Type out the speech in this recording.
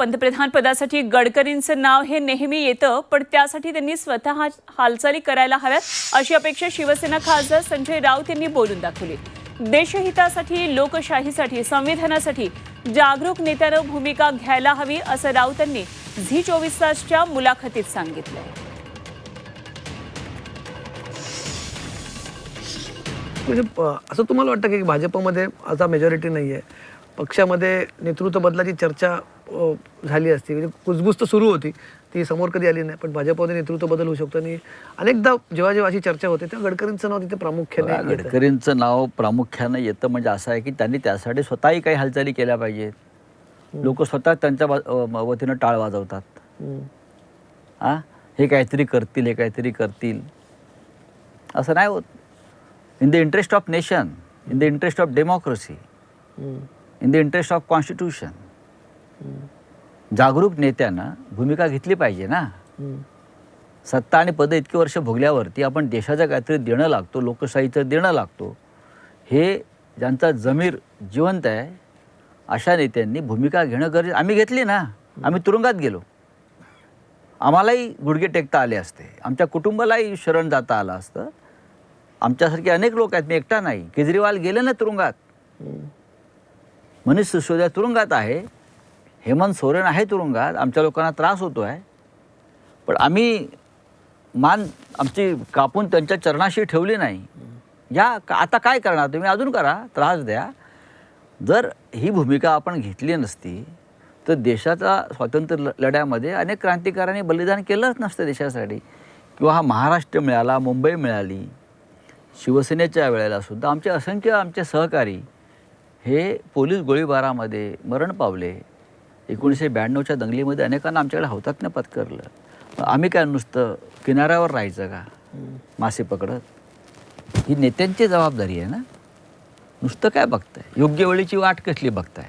पंतप्रधान पदासाठी गडकरींचं नाव हे नेहमी येतं पण त्यासाठी त्यांनी स्वतः हालचाली करायला हव्यात अशी अपेक्षा शिवसेना खासदार संजय राऊत यांनी बोलून दाखवली. देशहितासाठी लोकशाहीसाठी संविधानासाठी जागरूक नेत्यानं भूमिका घ्यायला हवी असं राऊतांनी झी चोवीस तासच्या मुलाखतीत सांगितलंय. म्हणजे असं तुम्हाला वाटतं की भाजपमध्ये आता मेजॉरिटी नाही आहे पक्षामध्ये नेतृत्व बदलाची चर्चा झाली असती. म्हणजे कुजबुज तर सुरू होती. ती समोर कधी आली नाही. पण भाजपमध्ये नेतृत्व बदल होऊ शकतो. आणि अनेकदा जेव्हा जेव्हा अशी चर्चा होते तेव्हा गडकरींचं नाव तिथे प्रामुख्याने. गडकरींचं नाव प्रामुख्यानं येतं म्हणजे असं आहे की त्यांनी त्यासाठी स्वतःही काही हालचाली केल्या पाहिजेत. लोक स्वतः त्यांच्या वतीनं टाळ वाजवतात. हां हे काहीतरी करतील हे काहीतरी करतील. असं नाही होत. In the interest of nation in the interest of democracy. In the interest of constitution जागरूक नेत्यांना भूमिका घेतली पाहिजे ना. सत्ता आणि पदं इतकी वर्ष भोगल्यावरती आपण देशाचं काहीतरी देणं लागतो लोकशाहीचं देणं लागतो. हे ज्यांचा जमीर जिवंत आहे अशा नेत्यांनी भूमिका घेणं गरजेचं आम्ही घेतली ना. आम्ही तुरुंगात गेलो. आम्हालाही गुडघे टेकता आले असते. आमच्या कुटुंबालाही शरण जाता आलं असतं. आमच्यासारखे अनेक लोक आहेत मी एकटा नाही. केजरीवाल गेले ना तुरुंगात. मनीष सिसोदिया तुरुंगात आहे. हेमंत सोरेन आहे तुरुंगात. आमच्या लोकांना त्रास होतो आहे पण आम्ही मान आमची कापून त्यांच्या चरणाशी ठेवली नाही. या का- आता काय करणार? तुम्ही अजून करा. त्रास द्या. जर ही भूमिका आपण घेतली नसती तर देशाचा स्वातंत्र्य ल- लढ्यामध्ये अनेक क्रांतिकारांनी बलिदान केलंच नसतं देशासाठी. किंवा हा महाराष्ट्र मिळाला मुंबई मिळाली शिवसेनेच्या वेळेला सुद्धा आमचे असंख्य आमचे सहकारी हे पोलीस गोळीबारामध्ये मरण पावले. एकोणीसशे ब्याण्णवच्या दंगलीमध्ये अनेकांना आमच्याकडे हौतात्म्य पत्करलं. आम्ही काय नुसतं किनाऱ्यावर राहायचं का? मासे पकडत? ही नेत्यांची जबाबदारी आहे ना? नुसतं काय बघताय? योग्य वेळेची वाट कसली बघताय?